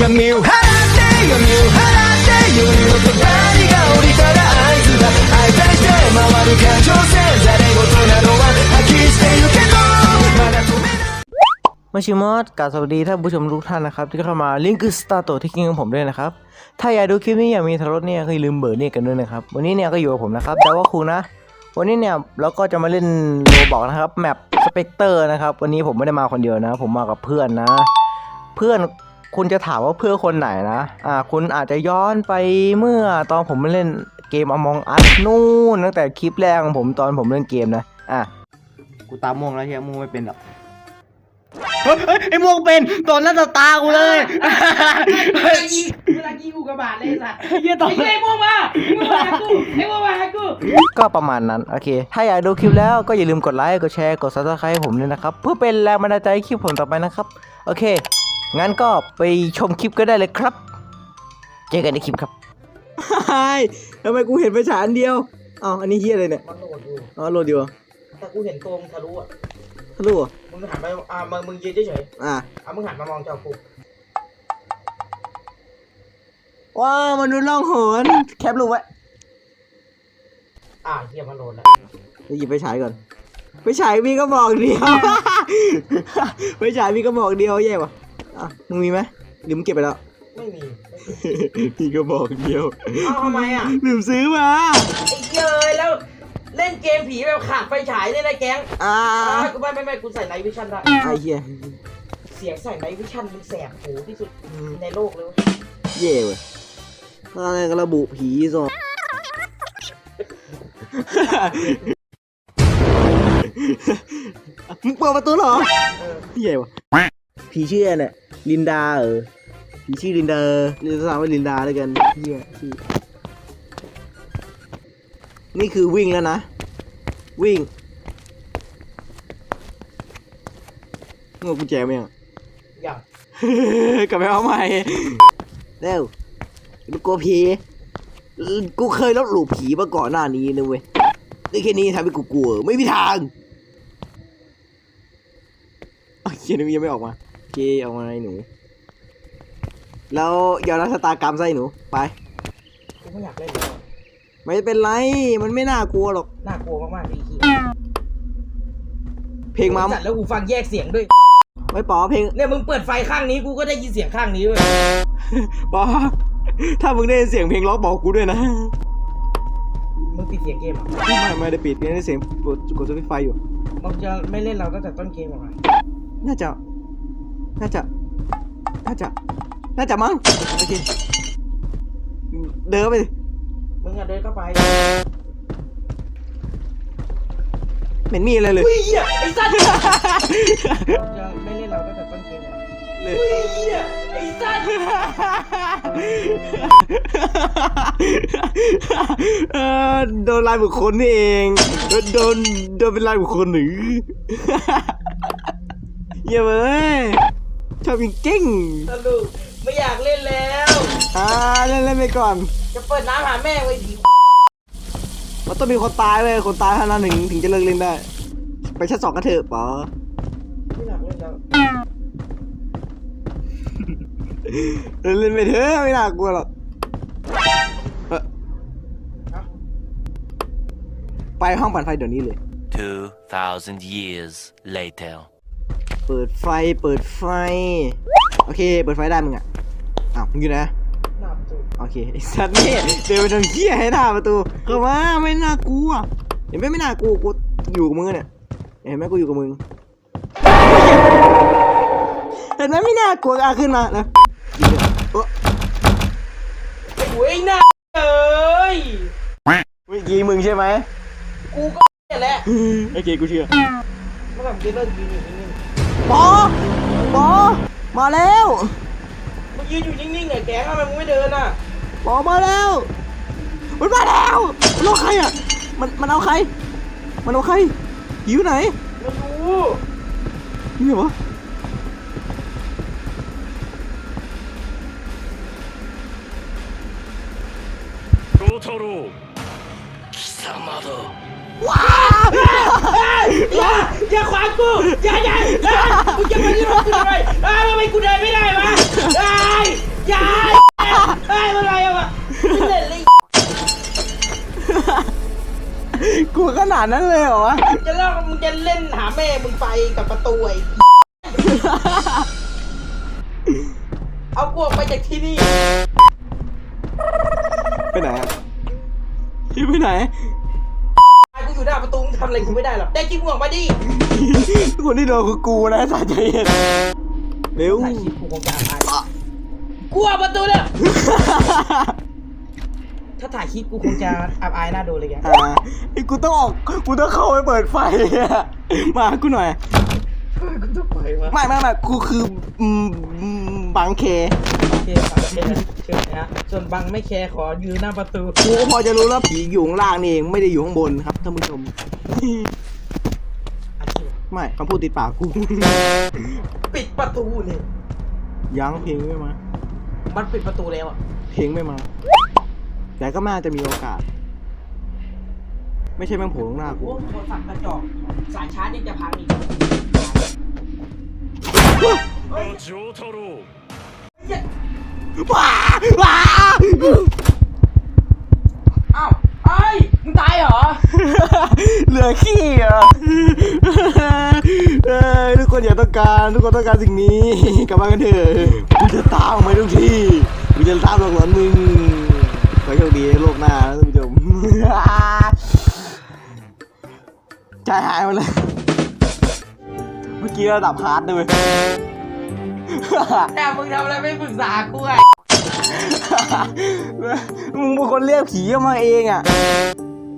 闇を払って闇を払って夜のとばりが降りたら合図だ相対して回る感情線ざれ言なのは吐き捨てるけどまだ止めない มาชิมอสกราบสวัสดีท่านผู้ชมทุกท่านนะครับที่เข้ามาลิงก์คือสตาร์โตที่คิงของผมด้วยนะครับ ถ้าอยากดูคลิปนี้อยากมีทารถเนี่ยก็อย่าลืมเบอร์เนี่ยกันด้วยนะครับ วันนี้เนี่ยก็อยู่กับผมนะครับดาวว่าครูนะ วันนี้เนี่ยเราก็จะมาเล่นโรบอกนะครับแมปสเปกเตอร์นะครับ วันนี้ผมไม่ได้มาคนเดียวนะ ผมมากับเพื่อนนะ เพื่อน คุณจะถามว่าเพื่อนคนไหนนะ อ่า คุณอาจจะย้อนไปเมื่อตอนผมเล่นเกม Among Us นู่นตั้งแต่คลิปแรกของผมตอนผมเล่นเกมนะ อะ กูตามม่วงแล้วเฮียม่วงไม่เป็นหรอกเฮ้ยเฮ้ยไอ้ม่วงเป็นตอนหน้าต่อตากูเลยเวลายิงเวลายิงกูกระบาดเลยไอ้สัตว์เหี้ยตอนไอ้เหี้ยไอ้พวกมาไอ้พวกมาหากูไอ้พวกมาหากู ก็ประมาณนั้น โอเค ถ้าอยากดูคลิปแล้วก็อย่าลืมกดไลค์ กดแชร์ กด subscribe ให้ผมด้วยนะครับ เพื่อเป็นแรงบันดาลใจให้คลิปผมต่อไปนะครับ โอเค งั้นก็ไปชมคลิปก็ได้เลยครับ เจอกันในคลิปครับไฮทำไมกูเห็นไฟฉายอันเดียวอ๋ออันนี้เฮียอะไรเนี่ย มันโหลดอยู่อ๋อโหลดอยู่เหรอแต่กูเห็นตัวมึงทะลุอะทะลุเหรอมึงหันไปอ่ามึงมึงยืนเฉยอะๆอะมึงหันมามองเจ้ากูว้าวมนุษย์ล่องหนแคปรูปไว้อ่าเฮียมันโหลดแล้วเดี๋ยวหยิบไปฉายก่อนไปฉายมีก็บอกเดียวไปฉายมีก็บอกเดียวแย่ปะ อะมึงมีไหมหรือมึงเก็บไปแล้ว ไม่มีมีก็บอกเดียวเอ้าทำไมอะลืมซื้อมาไอ้เหี้ยเอ้ยแล้วเล่นเกมผีแบบขาดไฟฉายเนี่ยนะแก๊งอ่าอ่ากูไม่ไม่ไม่กูใส่ไนท์วิชั่นได้ไอ้เหี้ยเสียงใส่ไนท์วิชั่นมันแสบหูที่สุดในโลกเลยเว้ยเย่เว้ยอะไรก็ระบุผีสองมึงเปิดประตูเหรอเออ เย่วะผีชื่ออะไรเนี่ย ลินดาเออผีชื่อลินดาเรียกสาวว่าลินดาแล้วกันเฮียชื่อนี่คือวิ่งแล้วนะ วิ่งมึงเอากุญแจไหมอะอย่างกลับไปเอาใหม่เร็วกูกลัวผีเออกูเคยลบหลู่ผีมาก่อนหน้านี้นะเว้ยได้แค่นี้ทำให้กูกลัว ไม่มีทางโอเคนี่ยังไม่ออกมาโอ เคออกมาไอ้หนู แล้วยอมรับชะตากรรมซะไอ้หนู ไป กูไม่อยากเล่นแล้วไม่เป็นไร มันไม่น่ากลัวหรอก น่ากลัวมากๆเลยไอ้เหี้ยเพลงมาสัตว์แล้วกูฟังแยกเสียงด้วย ไม่ปอเพลงเนี่ยมึงเปิดไฟข้างนี้กูก็ได้ยินเสียงข้างนี้เว้ยปอถ้ามึงได้ยินเสียงเพลงล็อกบอกกูด้วยนะ มึงปิดเสียงเกมเหรอไม่ไม่ได้ปิดได้เสียงกดกดสวิตช์ไฟอยู่ มึงจะไม่เล่นเราตั้งแต่ต้นเกมเหรอวะน่าจะ น่าจะ น่าจะ น่าจะมั้ง โอเค เดินไปดิมึงอะเดินเข้าไปเหม็นมีอะไรเลย อุ้ยเหี้ยไอ้สัตว์มึงจะไม่เล่นเราตั้งแต่ต้นเกมเหรอเลย อุ้ยเหี้ยไอ้สัตว์เออโดนลายบุคคลนี่เอง โดนโดนโดนเป็นลายบุคคลหรือเยี่ยมเลย ชอบจริงสรุปไม่อยากเล่นแล้ว ๆอ่าเล่นเล่นไปก่อน จะเปิดน้ำหาแม่ไว้ผีมันต้องมีคนตายเลยคนตายเท่านั้นถึงถึงจะเลิกเล่นได้ ไปชั้นสองกันเถอะป๋อไม่อยากเล่นแล้วเล่นไปเถอะไม่น่ากลัวหรอกเอ่อเอ้าไปห้องปั่นไฟเดี๋ยวนี้เลย 2,000 years later. เปิดไฟ เปิดไฟ โอเค เปิดไฟได้มึงอะ อ้าวมึงอยู่ไหนหน้าประตูโอเคไอ้สัตว์นี่เดินไปตรงเหี้ยให้หน้าประตูเข้ามาไม่น่ากลัวเห็นไหมไม่น่ากลัวกูอยู่กับมึงเนี่ยเห็นไหมกูอยู่กับมึงเห็นไหมไม่น่ากลัวอะขึ้นมานะเออไอ้หัวไอ้หน้าเอ้ยเมื่อกี้มึงใช่ไหมกูก็เนี่ยแหละโอเคกูเชื่อเมื่อไหร่มึงจะเลิกยืนอยู่นิ่ง ปอปอมาแล้วๆมึงยืนอยู่นิ่งๆไงแกงทำไมมึงไม่เดินอะปอมาแล้ว มันมาแล้วมันเอาใครอะ มันมันเอาใคร มันเอาใครอยู่ไหนไม่รู้นี่เหรอวะว้าว อย่าอย่าขวางกูอย่าอย่ามึงจะมาที่รถกูทำไมาทำไมกูเดินไม่ได้วะอ้ายอย่าอ้ายอะไรอะวะเล่นเลยกูขนาดนั้นเลยเหรอวะจะเล่ามึงจะเล่นหาแม่มึงไปกับประตูไอ้เอากูออกไปจากที่นี่ไปไหนอะที่ไปไหน กูอยู่หน้าประตู ทำอะไรกูไม่ได้หรอกได้กิ๊บมึงออกมาดิคนที่โดนคือกูนะสาใจเย็นเร็วถ่ายคลิปกูคงจะอับอายกลัวประตูเนี่ยถ้าถ่ายคลิปกูคงจะอับอายหน้าดูเลยแกอ่าไอ้กูต้องออกกูต้องเข้าไปเปิดไฟอะมาหากูหน่อย กูต้องไปวะไม่ไม่ไม่กูคืออืมอืมบังเคโอ เคครับโอเคนะเชิญนะส่วนบังไม่แคร์ขอยืนหน้าประตูกูก็พอจะรู้แล้วผีอยู่ข้างล่างนี่เองไม่ได้อยู่ข้างบนครับท่านผู้ชมอันนี้ไม่คำพูดติดปากกู ปิดประตูเนี่ยยังเพลงไม่มา มันปิดประตูแล้วอะเพลงไม่มา แต่ก็น่าจะมีโอกาส ไม่ใช่แม่งโผล่ข้างหน้ากู โอ้โทรศัพท์กระจอกสายชาร์จยังจะพังอีกเฮ้ยเหี้ย ว้าว้าอ้าวเอ้ยมึงตายเหรอ เหลือขี้เหรอเอ้ยทุกคนอย่าต้องการทุกคนต้องการสิ่งนี้ กลับมากันเถอะกูจะตามไปทุกที่กูจะตามหลอกหลอนมึงขอโชคดีในโลกหน้านะท่านผู้ชมใจหายหมดเลย เมื่อกี้ระดับฮาร์ดด้วย แต่มึงทำอะไรไม่ปรึกษากูไงมึงเป็นคนเรียกผีมาเองอะ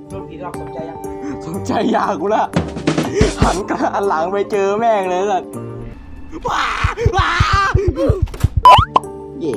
โดนผีหลอกสนใจยังสนใจยากูละหันกระหันหลังไปเจอแม่งเลยสัตว์ว้าว้าเย่